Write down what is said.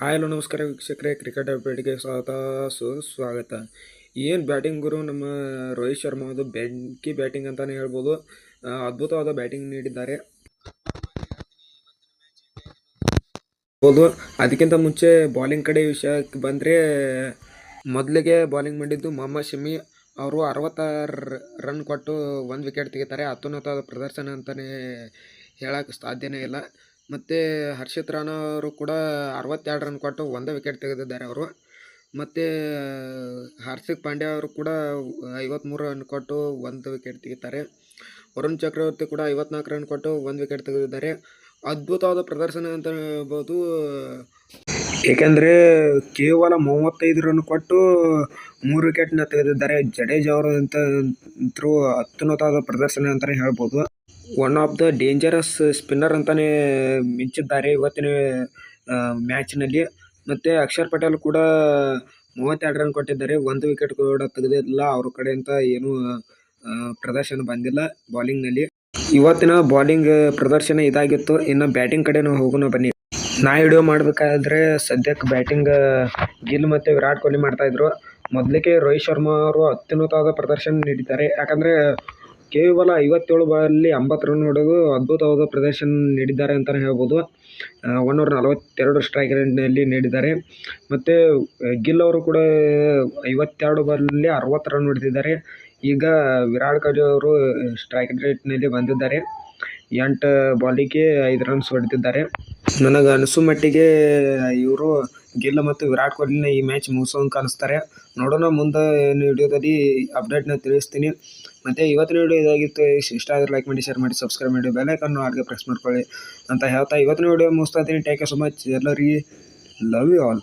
Hi, hello, ನಮಸ್ಕಾರ ವೀಕ್ಷಕರೇ. Cricket ಅಪ್ಡೇಟ್ಗೆ ಸ್ವಾಗತ, ಸುಸ್ವಾಗತ. ಏನು ಬ್ಯಾಟಿಂಗ್ ಗುರು? ನಮ್ಮ ರೋಹಿತ್ ಶರ್ಮಾ ಅದು ಬೆಂಕಿ ಬ್ಯಾಟಿಂಗ್ ಅಂತಲೇ ಹೇಳ್ಬೋದು. ಅದ್ಭುತವಾದ ಬ್ಯಾಟಿಂಗ್ ನೀಡಿದ್ದಾರೆ. ಹೌದು ಅದಕ್ಕಿಂತ ಮುಂಚೆ ಬಾಲಿಂಗ್ ಕಡೆ ವಿಷಯಕ್ಕೆ ಬಂದರೆ, ಮೊದಲಿಗೆ ಬಾಲಿಂಗ್ ಮಾಡಿದ್ದು ಮೊಹಮ್ಮದ್ ಶಮಿ. ಅವರು ಅರವತ್ತಾರು ರನ್ ಕೊಟ್ಟು ಒಂದು ವಿಕೆಟ್ ತೆಗಿತಾರೆ. ಅತ್ಯುನ್ನತವಾದ ಪ್ರದರ್ಶನ ಅಂತಲೇ ಹೇಳೋಕ್ಕೆ ಸಾಧ್ಯನೇ ಇಲ್ಲ. ಮತ್ತು ಹರ್ಷಿತ್ ರಾಣಾ ಅವರು ಕೂಡ ಅರವತ್ತೆರಡು ರನ್ ಕೊಟ್ಟು ಒಂದೇ ವಿಕೆಟ್ ತೆಗೆದಿದ್ದಾರೆ ಅವರು. ಮತ್ತು ಹಾರ್ದಿಕ್ ಪಾಂಡ್ಯ ಅವರು ಕೂಡ ಐವತ್ತ್ಮೂರು ರನ್ ಕೊಟ್ಟು ಒಂದು ವಿಕೆಟ್ ತೆಗಿತಾರೆ. ವರುಣ್ ಚಕ್ರವರ್ತಿ ಕೂಡ ಐವತ್ನಾಲ್ಕು ರನ್ ಕೊಟ್ಟು ಒಂದು ವಿಕೆಟ್ ತೆಗೆದಿದ್ದಾರೆ. ಅದ್ಭುತವಾದ ಪ್ರದರ್ಶನ ಅಂತ ಹೇಳ್ಬೋದು. ಏಕೆಂದರೆ, ಕೇವಲ ಮೂವತ್ತೈದು ರನ್ ಕೊಟ್ಟು ಮೂರು ವಿಕೆಟ್ನ ತೆಗೆದಿದ್ದಾರೆ. ಜಡೇಜಾ ಅವರು ಅಂತ ಅಂತರೂ ಅತ್ಯುನ್ನತವಾದ ಪ್ರದರ್ಶನ ಅಂತಲೇ ಹೇಳ್ಬೋದು. One of the dangerous spinner ಅಂತಲೇ ಮಿಂಚಿದ್ದಾರೆ ಇವತ್ತಿನ ಮ್ಯಾಚ್ನಲ್ಲಿ ಮತ್ತು ಅಕ್ಷರ್ ಪಟೇಲ್ ಕೂಡ ಮೂವತ್ತೆರಡು ರನ್ ಕೊಟ್ಟಿದ್ದಾರೆ. ಒಂದು ವಿಕೆಟ್ ಕೂಡ ತೆಗೆದಿಲ್ಲ ಅವ್ರ ಕಡೆಯಿಂದ ಏನೂ ಪ್ರದರ್ಶನ ಬಂದಿಲ್ಲ ಬಾಲಿಂಗ್ನಲ್ಲಿ ಇವತ್ತಿನ ಬಾಲಿಂಗ್ ಪ್ರದರ್ಶನ ಇದಾಗಿತ್ತು. ಇನ್ನು ಬ್ಯಾಟಿಂಗ್ ಕಡೆ ನಾವು ಹೋಗೋಣ ಬನ್ನಿ. ನಾ ವಿಡಿಯೋ ಮಾಡಬೇಕಾದ್ರೆ ಸದ್ಯಕ್ಕೆ ಬ್ಯಾಟಿಂಗ್ ಗಿಲ್ ಮತ್ತು ವಿರಾಟ್ ಕೊಹ್ಲಿ ಮಾಡ್ತಾಯಿದ್ರು ಮೊದಲಿಗೆ ರೋಹಿತ್ ಶರ್ಮಾ ಅವರು ಅತ್ಯುನ್ನತವಾದ ಪ್ರದರ್ಶನ ನೀಡಿದ್ದಾರೆ. ಯಾಕಂದರೆ ಕೇವಲ ಐವತ್ತೇಳು ಬಾಲಲ್ಲಿ ಎಂಬತ್ತು ರನ್ ಹೊಡೆದು ಅದ್ಭುತವಾದ ಪ್ರದರ್ಶನ ನೀಡಿದ್ದಾರೆ ಅಂತಲೇ ಹೇಳ್ಬೋದು. ಒನ್ನೂರ ನಲವತ್ತೆರಡು ಸ್ಟ್ರೈಕ್ ರೇಟ್ನಲ್ಲಿ ನೀಡಿದ್ದಾರೆ. ಮತ್ತು ಗಿಲ್ ಅವರು ಕೂಡ ಐವತ್ತೆರಡು ಬಾಲಲ್ಲಿ ಅರವತ್ತು ರನ್ ಹೊಡೆದಿದ್ದಾರೆ. ಈಗ ವಿರಾಟ್ ಕೊಹ್ಲಿ ಅವರು ಸ್ಟ್ರೈಕ್ ರೇಟ್ನಲ್ಲಿ ಬಂದಿದ್ದಾರೆ. ಎಂಟು ಬಾಲಿಗೆ ಐದು ರನ್ಸ್ ಹೊಡೆದಿದ್ದಾರೆ. ನನಗೆ ಅನಿಸೋ ಮಟ್ಟಿಗೆ ಇವರು ಗಿಲ್ ಮತ್ತು ವಿರಾಟ್ ಕೊಹ್ಲಿನ ಈ ಮ್ಯಾಚ್ ಮುಗಿಸೋಂಗೆ ಕಾಣಿಸ್ತಾರೆ. ನೋಡೋಣ ಮುಂದೆ ವಿಡಿಯೋದಲ್ಲಿ ಅಪ್ಡೇಟ್ನ ತಿಳಿಸ್ತೀನಿ. ಮತ್ತು ಇವತ್ತಿನ ವಿಡಿಯೋ ಇದಾಗಿತ್ತು. ಇಷ್ಟ ಇಷ್ಟ ಆದರೆ ಲೈಕ್ ಮಾಡಿ ಶೇರ್ ಮಾಡಿ ಸಬ್ಸ್ಕ್ರೈಬ್ ಮಾಡಿ ಬೆಲೈಕನ್ನು ಹಾಗೆ ಪ್ರೆಸ್ ಮಾಡ್ಕೊಳ್ಳಿ ಅಂತ ಹೇಳ್ತಾ ಇವತ್ತಿನ ವಿಡಿಯೋ ಮುಗಿಸ್ತಾ ಇದ್ದೀನಿ. ಟೇಕ್ ಯು ಸೊ ಮಚ್ ಎಲ್ಲರಿಗೆ ಲವ್ ಯು ಆಲ್